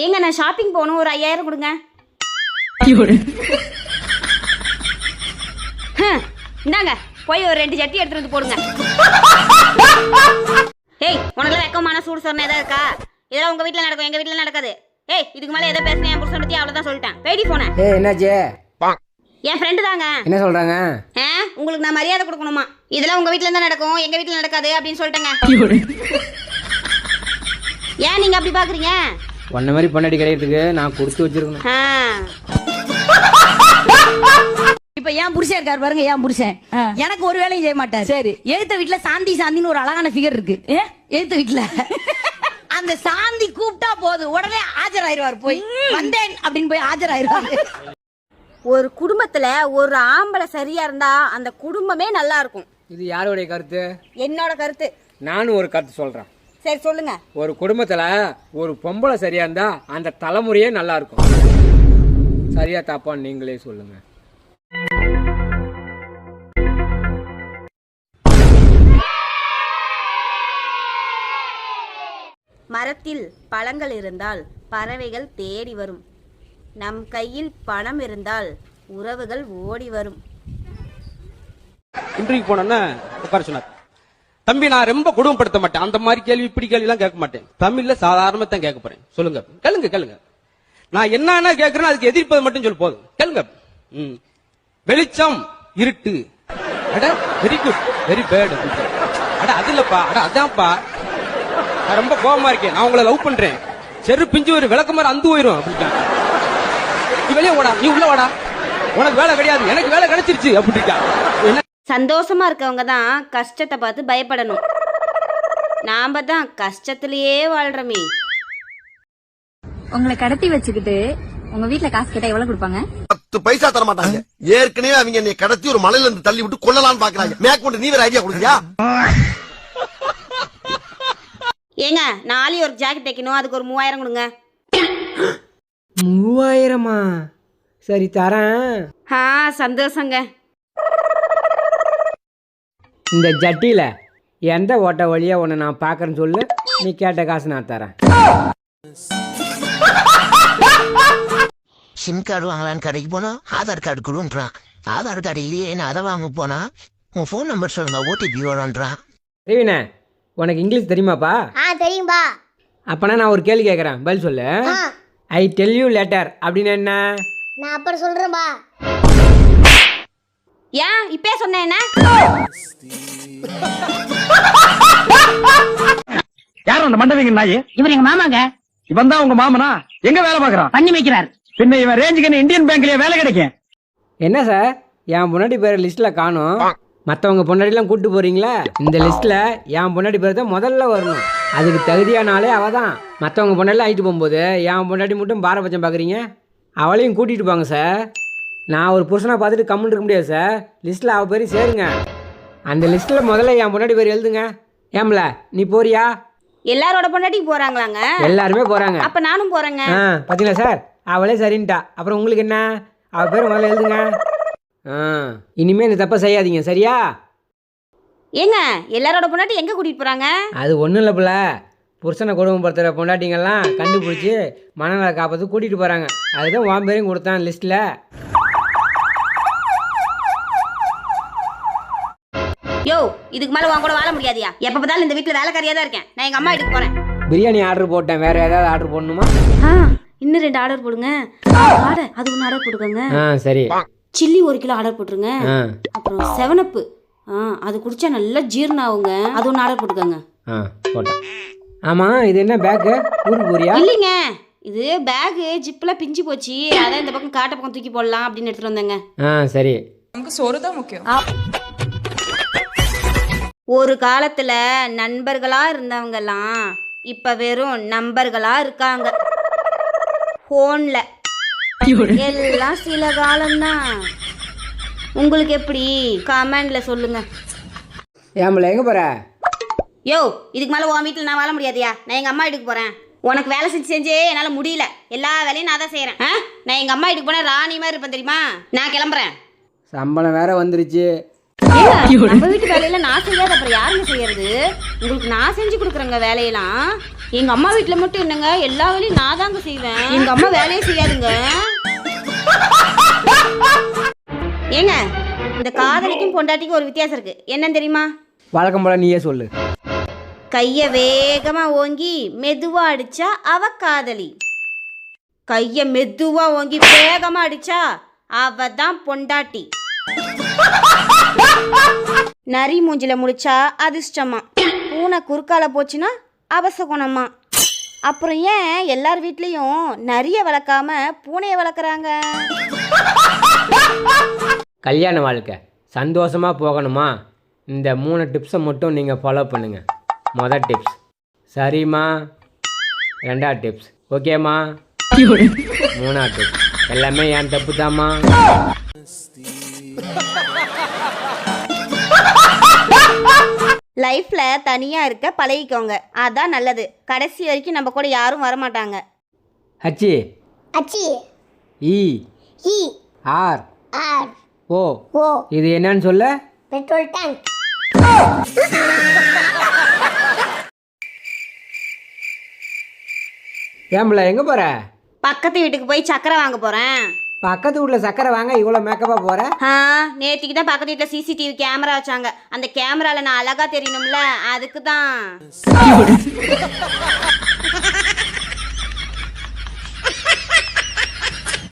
ஏங்க நான் ஷாப்பிங் போகணும். ஒரு ஐயாயிரம் கொடுங்க. ஹம், இந்தாங்க. போய் ஒரு ரெண்டு சட்டி எடுத்துட்டு வந்து போடுங்க. ஏய் உனக்குலாம் வெக்கமான சூடு சொன்ன ஏதாவது இருக்கா? இதெல்லாம் உங்க வீட்ல நடக்கும். எங்க வீட்ல நடக்காது. ஏய் இதுக்கு மேல எதை பேசுனேன் என் புருஷன் பத்தி அவ்வளவுதான் சொல்லிட்டேன். பேடி போன ஏ என்னாச்சு? என் ஃப்ரெண்டு தாங்க. என்ன சொல்கிறாங்க ஆ உங்களுக்கு நான் மரியாதை கொடுக்கணுமா? இதெல்லாம் உங்க வீட்ல தான் நடக்கும். எங்க வீட்ல நடக்காது அப்படின்னு சொல்லிட்டேங்க. ஏன் நீங்க அப்படி பாக்குறீங்க? உன்ன மாதிரி பொண்டாட்டி கிடைக்கிறதுக்கு நான் கொடுத்து வச்சிருக்கணும். ஆ. இப்ப ஏன் புருஷன் இருக்காரு பாருங்க ஏன் புருஷன். எனக்கு ஒரு வேலையும் செய்ய மாட்டார். சரி. எழுத்த வீட்டுல சாந்தி சாந்தின்னு ஒரு அழகான ஃபிகர் இருக்கு. எழுத்த வீட்டுல. அந்த சாந்தி கூப்பிட்டா போதும். உடனே ஆஜராயிருவார் போய். வந்தேன் அப்படின்னு போய் ஆஜராயிருவாரு. ஒரு குடும்பத்துல ஒரு ஆம்பளை சரியா இருந்தா அந்த குடும்பமே நல்லா இருக்கும். இது யாருடைய கருத்து? என்னோட கருத்து. நானும் ஒரு கருத்து சொல்கிறேன் சரி சொல்லுங்க. ஒரு குடும்பத்தில் ஒரு பொம்பளை சரியா இருந்தா அந்த தலைமுறையே நல்லா இருக்கும். சரியா தப்பான்னு நீங்களே சொல்லுங்க. மரத்தில் பழங்கள் இருந்தால் பறவைகள் தேடி வரும். நம் கையில் பணம் இருந்தால் உறவுகள் ஓடி வரும். இன்டர்வியூ போனோன்னா உட்கார சொன்னார். தம்பி நான் ரொம்ப குடும்பப்படுத்த மாட்டேன். அந்த மாதிரி கேள்வி இப்படி கேள்வி எல்லாம் கேட்க மாட்டேன். தமிழ்ல சாதாரணமா தான் கேட்க போறேன். சொல்லுங்க. கேளுங்க கேளுங்க. நான் என்னன்னா கேட்கறேன் அதுக்கு எதிர்ப்பது மட்டும் சொல்லு போதும். கேளுங்க. வெளிச்சம் இருட்டு. அட வெரி குட் வெரி பேட் அட அது இல்லப்பா. அட அதான்ப்பா. நான் ரொம்ப கோபமா இருக்கேன். நான் உங்களை லவ் பண்றேன். செரு பிஞ்சு ஒரு விளக்கமாறு அந்து போயிரும் அப்படின்ட்டான். நீ வெளியே ஓடா. நீ உள்ள ஓடா உனக்கு வேலை கிடையாது. எனக்கு வேலை கிடைச்சிருச்சு அப்படின்ட்டா என்ன சந்தோஷமா இருக்கவங்க தான் கஷ்டத்தை பார்த்து பயப்படணும். நாம தான் கஷ்டத்திலேயே வாழ்றோமே. உங்களை கடத்தி வச்சுக்கிட்டு உங்க வீட்ல காசு கேட்டா எவ்வளவு கொடுப்பாங்க? பத்து பைசா தர மாட்டாங்க. ஏற்கனவே அவங்க என்னை கடத்தி ஒரு மலையில இருந்து தள்ளி விட்டு கொல்லலாம்னு பாக்குறாங்க மேற்கொண்டு நீ வேற ஐடியா கொடுக்கியா? ஏங்க நாளை ஒரு ஜாக்கெட் தைக்கணும். அதுக்கு ஒரு மூவாயிரம் கொடுங்க. மூவாயிரமா? சரி தரேன். ஆ சந்தோஷங்க. இந்த ஜட்டியில் எந்த ஓட்ட வழியா உன்னை நான் பார்க்கறேன்னு சொல்லு. நீ கேட்ட காசு நான் தரேன். சிம் கார்டு வாங்கலான்னு கடைக்கு போனா ஆதார் கார்டு கொடுன்றான் ஆதார் கார்டு இல்லையே நான் அதை வாங்க போனா உன் ஃபோன் நம்பர் சொல்லுங்க ஓடிபி வரும்ன்றான் ரவினே உனக்கு இங்கிலீஷ் தெரியுமாப்பா? ஆ தெரியும்பா. அப்பனா நான் ஒரு கேள்வி கேட்குறேன் பதில் சொல்லு. ஐ டெல் யூ லெட்டர் அப்படின்னு என்ன? நான் அப்புறம் சொல்றேன்பா. ஏன் இப்பே சொன்னேன் என்ன? யாரும் அந்த மண்டவிங்க நாயி? இவர் எங்க மாமாங்க. இவன் தான் உங்க மாமனா? எங்க வேலை பாக்குறான் பண்ணி வைக்கிறார். பின்ன இவன் ரேஞ்சுக்கு இந்தியன் பேங்க்லயே வேலை கிடைக்கும்? என்ன சார்? என் பொண்டாட்டி பேர் லிஸ்ட்டில் காணும். மற்றவங்க பொண்டாட்டிலாம் கூட்டு போறீங்களா? இந்த லிஸ்ட்டில் என் பொண்டாட்டி பேர் தான் முதல்ல வரணும். அதுக்கு தகுதியான ஆளே அவள் தான் மற்றவங்க பொண்டாட்டிலாம் ஆகிட்டு போகும்போது என் பொண்டாட்டி மட்டும் பாரபட்சம் பார்க்குறீங்க அவளையும் கூட்டிகிட்டு போங்க சார். நான் ஒரு புருஷனை பார்த்துட்டு கம்முன்னு இருக்க முடியாது சார். லிஸ்ட்டில் அவள் பேரையும் சேருங்க. அந்த லிஸ்ட்டில் முதல்ல என் பொண்டாட்டி பேர் எழுதுங்க. ஏம்ல நீ போறியா? எல்லாரோட பொண்டாட்டிக்கு போறாங்களாங்க? எல்லாருமே போகிறாங்க அப்ப நானும் போறேங்க. ஆ பார்த்தீங்களா சார்? அவளே சரின்ட்டா. அப்புறம் உங்களுக்கு என்ன? அவ பேர் முதல்ல எழுதுங்க. ஆ இனிமே இந்த தப்பை செய்யாதீங்க சரியா? ஏங்க எல்லாரோட பொண்டாட்டி எங்க கூட்டிட்டு போறாங்க? அது ஒன்றும் இல்லை பிள்ள. புருஷனை குடும்பப்படுத்துகிற பொண்டாட்டிங்கெல்லாம் கண்டுபிடிச்சி மனநல காப்பது கூட்டிகிட்டு போகிறாங்க அதுதான் உன் பேரையும் கொடுத்தான் லிஸ்ட்டில் யோ இதுக்கு மேல உன் கூட வாழ முடியாதியா? எப்ப பார்த்தாலும் இந்த வீட்டுல வேலைக்காரியா தான் இருக்கேன். நான் எங்க அம்மா வீட்டுக்கு போறேன். பிரியாணி ஆர்டர் போட்டேன். வேறு ஏதாவது ஆர்டர் போடணுமா? ஆ இன்னும் ரெண்டு ஆர்டர் போடுங்க. ஆர்டர் அது ஒன்று ஆர்டர் போட்டுக்கோங்க. ஆ சரி. சில்லி ஒரு கிலோ ஆர்டர் போட்டுருங்க. அப்புறம் செவனப்பு ஆ அது குடிச்சா நல்லா ஜீரணம் ஆகுங்க. அது ஒன்று ஆர்டர் போட்டுக்கோங்க. ஆ போட்டேன். ஆமாம் இது என்ன பேக்கு ஊருக்கு போறியா? இல்லைங்க. இது பேகு ஜிப்பில் பிஞ்சு போச்சு. அதான் இந்த பக்கம் காட்ட பக்கம் தூக்கி போடலாம் அப்படின்னு எடுத்துட்டு வந்தேங்க. ஆ சரி. ஒரு காலத்துல நண்பர்களா இருந்தவங்கலாம் இப்ப வெறும் நம்பர்களா இருக்காங்க. போன்ல எல்லாம் சில காலம்தான். உங்களுக்கு எப்படி? கமெண்ட்ல சொல்லுங்க. ஏம்பல எங்கே போகிற யோ இதுக்கு மேல உன் வீட்டில் நான் வாழ முடியாதியா? நான் எங்க அம்மா வீட்டுக்கு போறேன். உனக்கு வேலை செஞ்சு செஞ்சே என்னால் முடியல. எல்லா வேலையும் நான் தான் செய்கிறேன் நான் எங்கள் அம்மா வீட்டுக்கு போனால் ராணி மாதிரி இருப்பேன் தெரியுமா? நான் கிளம்புறேன். சம்பளம் வேற வந்துருச்சு. நம்ம வீட்டு வேலையில நான் செய்யாத அப்புறம் யாருங்க செய்யறது? உங்களுக்கு நான் செஞ்சு கொடுக்குறேங்க வேலையெல்லாம். எங்க அம்மா வீட்டுல மட்டும் என்னங்க? எல்லா வேலையும் நான் தாங்க செய்வேன். எங்க அம்மா வேலையே செய்யாதுங்க. ஏங்க இந்த காதலிக்கும் பொண்டாட்டிக்கும் ஒரு வித்தியாசம் இருக்கு. என்னன்னு தெரியுமா? வழக்கம் போல நீயே சொல்லு. கைய வேகமா ஓங்கி மெதுவா அடிச்சா அவ காதலி. கைய மெதுவா ஓங்கி வேகமா அடிச்சா அவ தான் பொண்டாட்டி. நரி மூஞ்சில முடிச்சா அதிர்ஷ்டமா. பூனை குறுக்கால போச்சுன்னா அவசகுணமா அப்புறம் ஏன் எல்லார் வீட்லயும் நரிய வளர்க்காம பூனையை வளர்க்குறாங்க? கல்யாண வாழ்க்கை. சந்தோஷமாக போகணுமா? இந்த மூணு டிப்ஸை மட்டும் நீங்கள் ஃபாலோ பண்ணுங்கள் மொதல் டிப்ஸ் சரிம்மா? ரெண்டாவது டிப்ஸ் ஓகேம்மா? மூணாவது டிப்ஸ் எல்லாமே என் தப்பு தாம்மா லைஃப்ல தனியா இருக்க பழகிக்கோங்க. அதான் நல்லது. கடைசி வரைக்கும் நம்ம கூட யாரும் வரமாட்டாங்க. ஹச்சி அச்சி. E E R. R. O. O. இது என்னன்னு சொல்ல? Petrol tank. ஏம்பல எங்கே போகிற பக்கத்து வீட்டுக்கு போய் சக்கரை வாங்க போறேன். பக்கத்து வீட்டில் சக்கரை வாங்க இவ்வளோ மேக்கப்பாக போகிற ஆ நேத்திக்கு தான் பக்கத்து வீட்டில் சிசிடிவி கேமரா வச்சாங்க. அந்த கேமரால நான் அழகா தெரியணும்ல அதுக்கு தான்